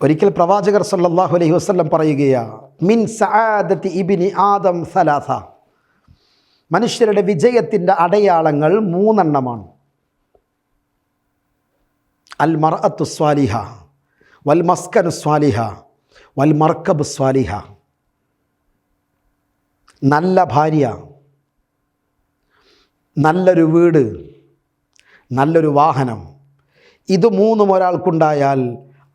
ഒരിക്കൽ പ്രവാചകർ സല്ലാഹു അലൈഹി വസല്ലം പറയുകയാ മിൻ സആദത്തി ഇബ്നി ആദം സലാസ. മനുഷ്യരുടെ വിജയത്തിന്റെ അടയാളങ്ങൾ മൂന്നെണ്ണമാണ്. അൽ മർഅത്തു സ്വാലിഹ വൽ മസ്കനു സ്വാലിഹ വൽ മർക്കബ് സ്വാലിഹ. നല്ല ഭാര്യ നല്ലൊരു വീട് നല്ലൊരു വാഹനം ഇത് മൂന്നും ഒരാൾക്കുണ്ടായാൽ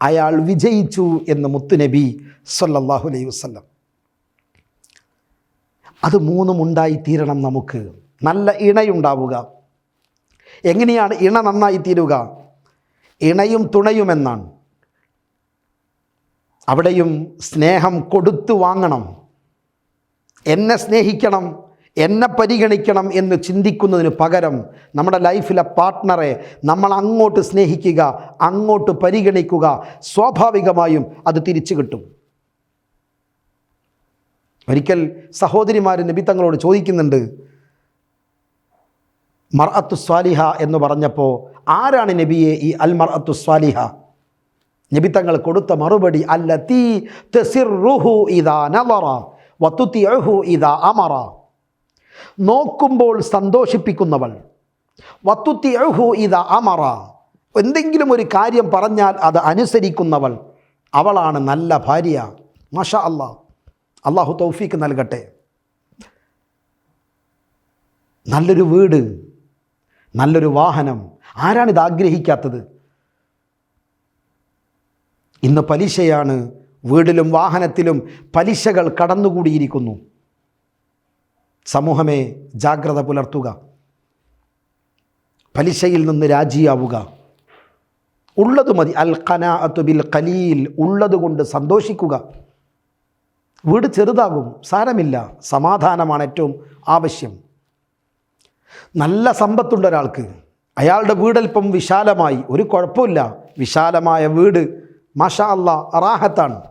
അയാൾ വിജയിച്ചു എന്ന് മുത്തുനബി സല്ലാഹു അലൈഹി വസ്ലം അത് മൂന്നും ഉണ്ടായിത്തീരണം നമുക്ക്. നല്ല ഇണയുണ്ടാവുക. എങ്ങനെയാണ് ഇണ നന്നായി തീരുക? ഇണയും തുണയുമെന്നാണ്. അവിടെയും സ്നേഹം കൊടുത്തു വാങ്ങണം. എന്നെ സ്നേഹിക്കണം. എന്നെ പരിഗണിക്കണം എന്ന് ചിന്തിക്കുന്നതിന് പകരം നമ്മുടെ ലൈഫിലെ പാർട്ട്ണറെ നമ്മൾ അങ്ങോട്ട് സ്നേഹിക്കുക അങ്ങോട്ട് പരിഗണിക്കുക സ്വാഭാവികമായും അത് തിരിച്ചു കിട്ടും. ഒരിക്കൽ സഹോദരിമാർ നബി തങ്ങളോട് ചോദിക്കുന്നുണ്ട് മർഅത്തു സ്വാലിഹ എന്ന് പറഞ്ഞപ്പോൾ ആരാണ് നബിയെ ഈ അൽ മർഅത്തു സ്വാലിഹ? നബി കൊടുത്ത മറുപടി അല്ല തീ തെസിർ റുഹു ഇതാ നവറ വത്തുത്തി വതുതിഉഹു ഇതാ അമറ. നോക്കുമ്പോൾ സന്തോഷിപ്പിക്കുന്നവൾ. വത്തുത്തി വത്തുത്തിഅഹു ഇദാ അമറ. എന്തെങ്കിലും ഒരു കാര്യം പറഞ്ഞാൽ അത് അനുസരിക്കുന്നവൾ. അവളാണ് നല്ല ഭാര്യ. മഷ അള്ളാഹ് അള്ളാഹു തൗഫീക്ക് നൽകട്ടെ. നല്ലൊരു വീട്. നല്ലൊരു വാഹനം. ആരാണിത് ആഗ്രഹിക്കാത്തത്? ഇന്ന് പലിശയാണ്. വീടിലും വാഹനത്തിലും പലിശകൾ കടന്നുകൂടിയിരിക്കുന്നു. സമൂഹമേ ജാഗ്രത പുലർത്തുക. പലിശയിൽ നിന്ന് രാജിയാവുക. ഉള്ളത് മതി. അൽ ബിൽ ഖലീൽ. ഉള്ളത് കൊണ്ട് സന്തോഷിക്കുക. വീട് ചെറുതാകും. സാരമില്ല. സമാധാനമാണ് ഏറ്റവും ആവശ്യം. നല്ല സമ്പത്തുള്ള ഒരാൾക്ക്. അയാളുടെ വീടൽപ്പം വിശാലമായി. ഒരു കുഴപ്പമില്ല. വിശാലമായ വീട് മാഷാ അല്ല റാഹത്താണ്.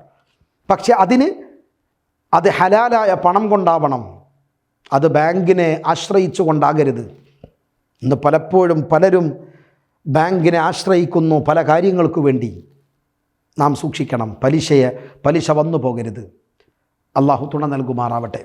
പക്ഷെ അതിന് അത് ഹലാലായ പണം കൊണ്ടാവണം. അത് ബാങ്കിനെ ആശ്രയിച്ചു കൊണ്ടാകരുത് ഇന്ന് പലപ്പോഴും പലരും ബാങ്കിനെ ആശ്രയിക്കുന്നു പല കാര്യങ്ങൾക്കു വേണ്ടി. നാം സൂക്ഷിക്കണം. പലിശയെ പലിശ വന്നു പോകരുത് അള്ളാഹു തുണ നൽകുമാറാവട്ടെ.